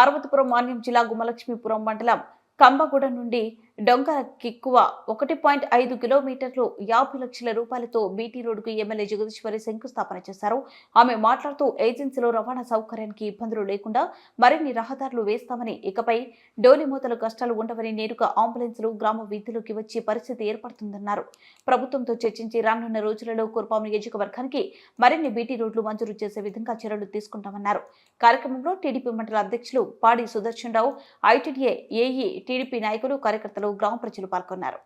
పార్వతీపురం మాన్యం జిల్లా గుమలక్ష్మీపురం మండలం కంబగూడ నుండి డొంక కిక్కువ ఒకటి పాయింట్ ఐదు కిలోమీటర్లు యాభై లక్షల రూపాయలతో బీటీ రోడ్డుకు ఎమ్మెల్యే జగదీశ్వరి శంకుస్థాపన చేశారు. ఆమె మాట్లాడుతూ ఏజెన్సీలో రవాణా సౌకర్యానికి ఇబ్బందులు లేకుండా మరిన్ని రహదారులు వేస్తామని ఇకపై డోలిమూతలు కష్టాలు ఉండవని నేరుగా అంబులెన్సులు గ్రామ వీధులకి వచ్చే పరిస్థితి ఏర్పడుతుందన్నారు. ప్రభుత్వంతో చర్చించి రానున్న రోజులలో కుర్పాం నియోజకవర్గానికి మరిన్ని బీటీ రోడ్లు మంజూరు చేసే విధంగా చర్యలు తీసుకుంటామన్నారు. కార్యక్రమంలో టీడీపీ మండల అధ్యక్షులు Padi Sudarshan Rao ITDA AE TDP నాయకులు కార్యకర్తలు గ్రామ ప్రజలు పాల్గొన్నారు.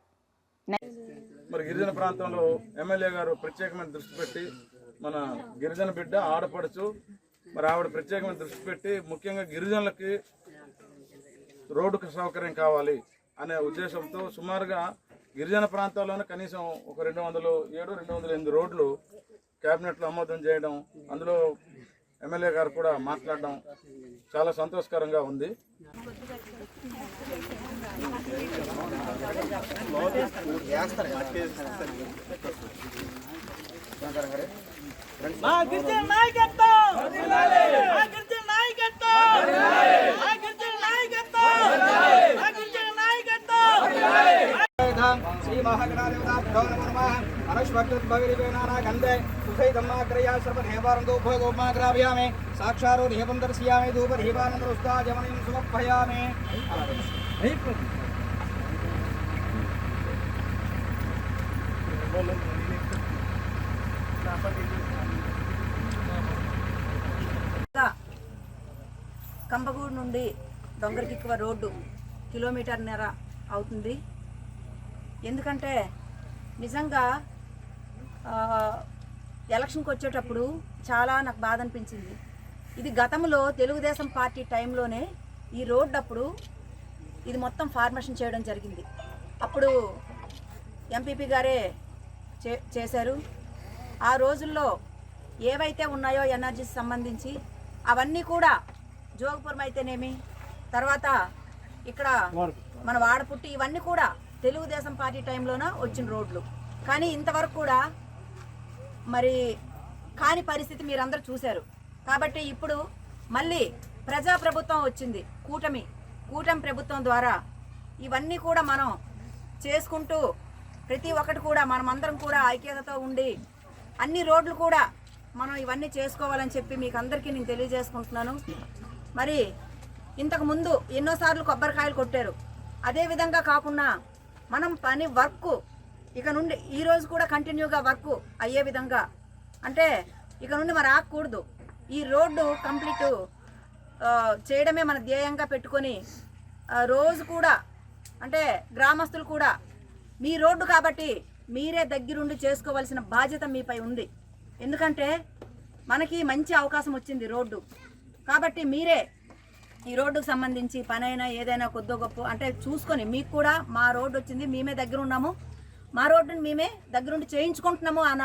మరి గిరిజన ప్రాంతంలో ఎమ్మెల్యే గారు ప్రత్యేకమైన దృష్టి పెట్టి మన గిరిజన బిడ్డ ఆడపడుచు మరి ఆవిడ ప్రత్యేకమైన దృష్టి పెట్టి ముఖ్యంగా గిరిజనులకి రోడ్డు సౌకర్యం కావాలి అనే ఉద్దేశంతో సుమారుగా గిరిజన ప్రాంతాల్లోనే కనీసం ఒక రెండు వందలు ఏడు రెండు వందల ఎనిమిది రోడ్లు క్యాబినెట్లో ఆమోదం చేయడం అందులో ఎమ్మెల్యే గారు కూడా మాట్లాడడం చాలా సంతోషకరంగా ఉంది. నాయకత్వం! నాయకత్వం మా గిరిజన నాయకత్వం మా గిరిజన నాయకత్వం శ్రీ మహాగణాధిపతాభ్యో నమో నమః అనుష్వక్తద్భవిరివేణానా గంధే సుఖైదమ్మాగ్రయా సర్వదేవారం ధూపగోమాగ్రాభయామి సాక్షారో దీపం దర్శయామి ధూపదీపానందరుస్తాజమనం సమర్పయామి కంబగూడు నుండి దొంగరకిక్కువ రోడ్డు కిలోమీటర్న్నర అవుతుంది. ఎందుకంటే నిజంగా ఎలక్షన్కి వచ్చేటప్పుడు చాలా నాకు బాధ అనిపించింది. ఇది గతంలో తెలుగుదేశం పార్టీ టైంలోనే ఈ రోడ్డు అప్పుడు ఇది మొత్తం ఫార్మేషన్ చేయడం జరిగింది. అప్పుడు ఎంపీపీ గారే చే చేశారు. ఆ రోజుల్లో ఏవైతే ఉన్నాయో ఎనర్జీస్ సంబంధించి అవన్నీ కూడా జోగపురం అయితేనేమి తర్వాత ఇక్కడ మన వాడపుట్టి ఇవన్నీ కూడా తెలుగుదేశం పార్టీ టైంలోన వచ్చిన రోడ్లు. కానీ ఇంతవరకు కూడా మరి కాని పరిస్థితి మీరందరూ చూశారు. కాబట్టి ఇప్పుడు మళ్ళీ ప్రజా ప్రభుత్వం వచ్చింది. కూటమి కూటమి ప్రభుత్వం ద్వారా ఇవన్నీ కూడా మనం చేసుకుంటూ ప్రతి ఒక్కటి కూడా మనమందరం కూడా ఐక్యతతో ఉండి అన్ని రోడ్లు కూడా మనం ఇవన్నీ చేసుకోవాలని చెప్పి మీకు అందరికీ నేను తెలియజేసుకుంటున్నాను. మరి ఇంతకుముందు ఎన్నోసార్లు కొబ్బరికాయలు కొట్టారు. అదే విధంగా కాకుండా మనం పని వర్క్. ఇక నుండి ఈ రోజు కూడా కంటిన్యూగా వర్క్ అయ్యే విధంగా. అంటే ఇక నుండి మరి ఆగకూడదు. ఈ రోడ్డు కంప్లీట్ చేయడమే మన ధ్యేయంగా పెట్టుకొని రోజు కూడా అంటే గ్రామస్తులు కూడా మీ రోడ్డు కాబట్టి మీరే దగ్గరుండి చేసుకోవాల్సిన బాధ్యత మీపై ఉంది. ఎందుకంటే మనకి మంచి అవకాశం వచ్చింది రోడ్డు. కాబట్టి మీరే ఈ రోడ్డుకు సంబంధించి పనైనా ఏదైనా కొద్దో గొప్ప అంటే చూసుకొని మీకు కూడా మా రోడ్డు వచ్చింది మేమే దగ్గర ఉన్నాము. మా రోడ్డుని మేమే దగ్గరుండి చేయించుకుంటున్నాము అన్న